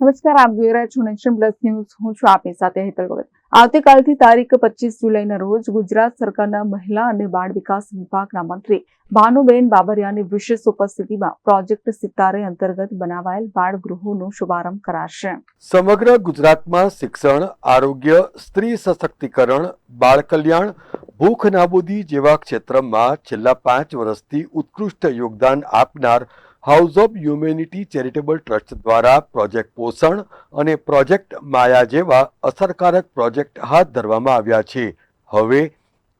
નમસ્કાર, આપ જોઈ રહ્યા છો નેશન પ્લસ ન્યૂઝ હું છું આપની સાથે હેતલ ગોવિંદ. આવતીકાલથી તારીખ પચીસ જુલાઈના રોજ ગુજરાત સરકારના મહિલા અને બાળ વિકાસ વિભાગના મંત્રી ભાનુબેન બાબરિયાની વિશેષ ઉપસ્થિતિમાં પ્રોજેક્ટ સિતારે અંતર્ગત બનાવાયેલ બાળ ગૃહોનો શુભારંભ કરાશે. સમગ્ર ગુજરાતમાં શિક્ષણ, આરોગ્ય, સ્ત્રી સશક્તિકરણ, બાળ કલ્યાણ, ભૂખ નાબૂદી જેવા ક્ષેત્રમાં છેલ્લા પાંચ વર્ષથી ઉત્કૃષ્ટ યોગદાન આપનાર house of humanity charitable trust દ્વારા પ્રોજેક્ટ પોષણ અને પ્રોજેક્ટ માયા જેવા અસરકારક પ્રોજેક્ટ હાથ ધરવામાં આવ્યા છે. હવે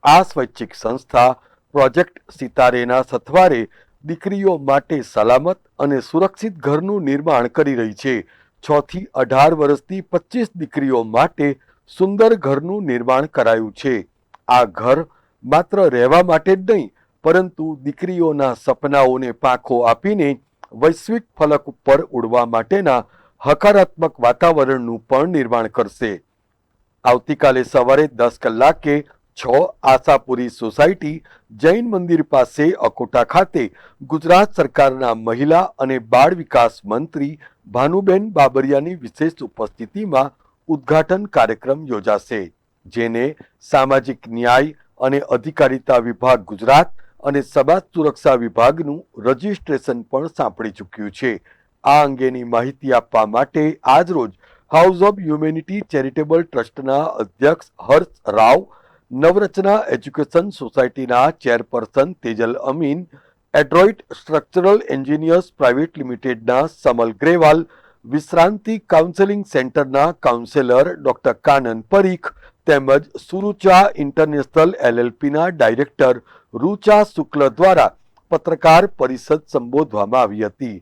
આ સ્વૈચ્છિક સંસ્થા પ્રોજેક્ટ સિતારેના સથવારે દીકરીઓ માટે સલામત અને સુરક્ષિત ઘરનું નિર્માણ કરી રહી છે. છ થી અઢાર વર્ષથી પચીસ દીકરીઓ માટે સુંદર ઘરનું નિર્માણ કરાયું છે. આ ઘર માત્ર રહેવા માટે જ નહીં પરંતુ દીકરીઓના સપનાઓને પાંખો આપીને વૈશ્વિક ફલક ઉપર ઉડવા માટેના હકારાત્મક વાતાવરણનું પણ નિર્માણ કરશે. આવતીકાલે સવારે દસ કલાકે છ આશાપુરી સોસાયટી જૈન મંદિર પાસે અકોટા ખાતે ગુજરાત સરકારના મહિલા અને બાળ વિકાસ મંત્રી ભાનુબેન બાબરિયાની વિશેષ ઉપસ્થિતિમાં ઉદ્ઘાટન કાર્યક્રમ યોજાશે, જેને સામાજિક ન્યાય અને અધિકારિતા વિભાગ ગુજરાત અને સમાજ સુરક્ષા વિભાગનું રજિસ્ટ્રેશન પણ સાંપડી ચૂક્યું છે. આ અંગેની માહિતી આપવા માટે આજરોજ હાઉસ ઓફ હ્યુમેનિટી ચેરિટેબલ ટ્રસ્ટના અધ્યક્ષ હર્ષ રાવ, નવરચના એજ્યુકેશન સોસાયટીના chairperson Tejal Amin adroit structural engineers private લિમિટેડના સમલ ગ્રેવાલ, વિશ્રાંતિ કાઉન્સેલિંગ સેન્ટરના કાઉન્સેલર ડોક્ટર કાનન પરીખ તેમજ સુરુચા ઇન્ટરનેશનલ એલએલપીના ડાયરેક્ટર રૂચા શુક્લ દ્વારા પત્રકાર પરિષદ સંબોધવામાં આવી હતી.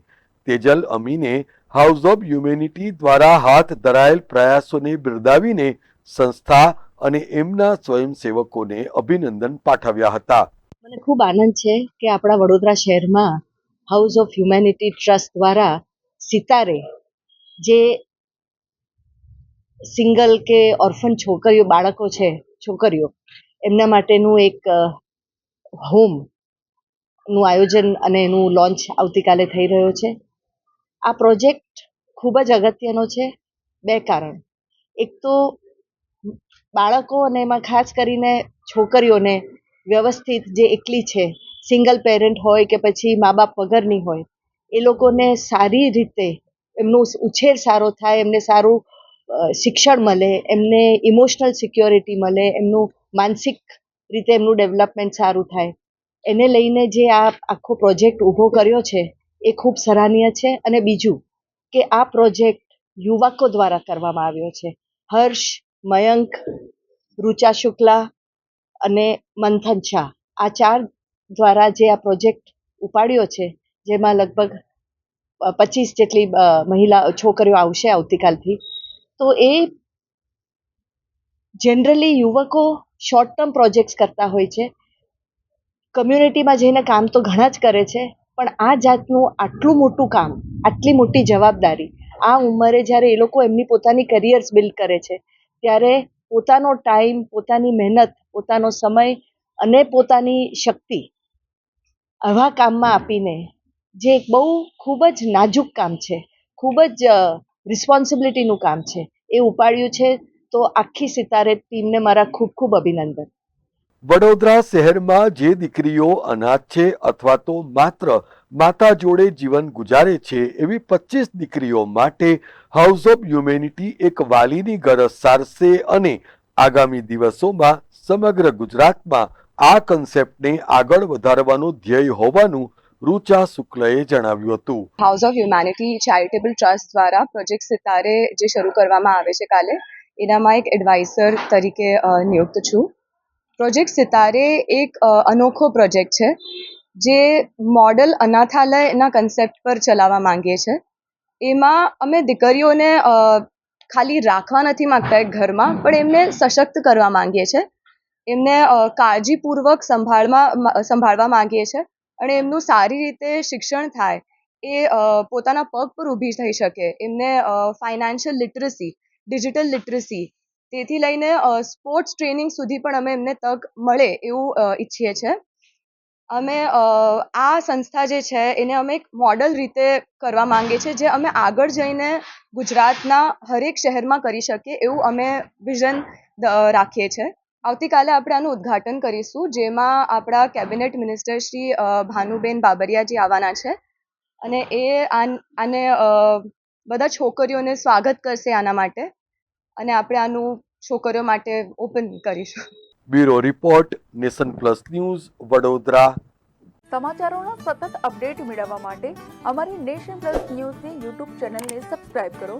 તેજલ અમીને હાઉસ ઓફ હ્યુમેનિટી દ્વારા હાથ ધરાયેલ પ્રયાસોને બિરદાવીને સંસ્થા અને એમના સ્વયંસેવકોને અભિનંદન પાઠવ્યા હતા. મને ખૂબ આનંદ છે કે આપણા વડોદરા શહેરમાં હાઉસ ઓફ હ્યુમેનિટી ટ્રસ્ટ દ્વારા સિતારે જે સિંગલ કે ઓર્ફન છોકરીઓ, બાળકો છે, છોકરીઓ, એમના માટેનું એક હોમનું આયોજન અને એનું લોન્ચ આવતીકાલે થઈ રહ્યો છે. આ પ્રોજેક્ટ ખૂબ જ અગત્યનો છે, બે કારણ. એક તો બાળકો અને એમાં ખાસ કરીને છોકરીઓને વ્યવસ્થિત જે એકલી છે સિંગલ પેરેન્ટ હોય કે પછી મા બાપ વગરની હોય, એ લોકોને સારી રીતે એમનો ઉછેર સારો થાય, એમને સારું શિક્ષણ મળે, એમને ઇમોશનલ સિક્યોરિટી મળે, એમનું માનસિક રીતે એમનું ડેવલપમેન્ટ સારું થાય. એને લઈને જે આ આખો પ્રોજેક્ટ ઊભો કર્યો છે, એ ખૂબ સરાહનીય છે. અને બીજું કે આ પ્રોજેક્ટ યુવકો દ્વારા કરવામાં આવ્યો છે. હર્ષ, મયંક રૂચા શુક્લા અને મંથન શાહ. આ ચાર દ્વારા જે આ પ્રોજેક્ટ ઉપાડ્યો છે, જેમાં લગભગ પચીસ જેટલી મહિલા, છોકરીઓ આવશે આવતીકાલથી તો એ જનરલી યુવકો શોર્ટ ટર્મ પ્રોજેક્ટ્સ કરતા હોય છે. કમ્યુનિટીમાં જઈને કામ તો ઘણા જ કરે છે, પણ આ જાતનું આટલું મોટું કામ, આટલી મોટી જવાબદારી, આ ઉંમરે જ્યારે એ લોકો એમની પોતાની કરિયર્સ બિલ્ડ કરે છે, ત્યારે પોતાનો ટાઈમ પોતાની મહેનત, પોતાનો સમય અને પોતાની શક્તિ આવા કામમાં આપીને જે એક બહુ ખૂબ જ નાજુક કામ છે. ખૂબ જ રિસ્પોન્સિબિલિટીનું કામ છે. એ ઉપાડ્યું છે. તો આખી સિતારે ટીમને મારા ખૂબ ખૂબ અભિનંદન. વડોદરા શહેરમાં જે દીકરીઓ અનાથ છે અથવા તો માત્ર માતા જોડે જીવન ગુજારે છે એવી પચીસ દીકરીઓ માટે હાઉસ ઓફ હ્યુમેનિટી એક વાલીની ગરજ સારશે અને આગામી દિવસોમાં સમગ્ર ગુજરાતમાં આ કન્સેપ્ટને આગળ વધારવાનો ધ્યેય હોવાનું રૂચા શુક્લએ જણાવ્યું હતું. House of humanity charitable trust દ્વારા પ્રોજેક્ટ સિતારે જે શરૂ કરવામાં આવે છે કાલે, એનામાં એક એડવાઇઝર તરીકે નિયુક્ત છું. પ્રોજેક્ટ સિતારે એક અનોખો પ્રોજેક્ટ છે, જે મોડલ અનાથાલયના કન્સેપ્ટ પર ચલાવવા માંગીએ છીએ એમાં અમે દીકરીઓને ખાલી રાખવા નથી માંગતા એક ઘરમાં, પણ એમને સશક્ત કરવા માંગીએ છીએ એમને કાળજીપૂર્વક સંભાળમાં સંભાળવા માંગીએ છીએ અને એમનું સારી રીતે શિક્ષણ થાય, એ પોતાના પગ પર ઊભી થઈ શકે. એમને ફાઇનાન્શિયલ લિટરસી ડિજિટલ લિટરસી તેથી લઈને સ્પોર્ટ્સ ટ્રેનિંગ સુધી પણ અમે એમને તક મળે એવું ઈચ્છીએ છીએ અમે આ સંસ્થા જે છે એને અમે એક મોડલ રીતે કરવા માંગીએ છીએ જે અમે આગળ જઈને ગુજરાતના હરેક શહેરમાં કરી શકીએ એવું અમે વિઝન રાખીએ છીએ આવતીકાલે આપણે આનું ઉદ્ઘાટન કરીશું જેમાં આપણા કેબિનેટ મિનિસ્ટર શ્રી ભાનુબેન બાબરિયાજી આવવાના છે. અને એ આને બધા છોકરીઓને સ્વાગત કરશે આના માટે. અને આપણે આનું છોકરીઓ માટે ઓપન કરીશું. Bureau report Nation Plus news Vadodara. સમાચારોના સતત અપડેટ મેળવવા માટે અમારી નેશન પ્લસ ન્યૂઝની યુટ્યુબ ચેનલને સબસ્ક્રાઇબ કરો.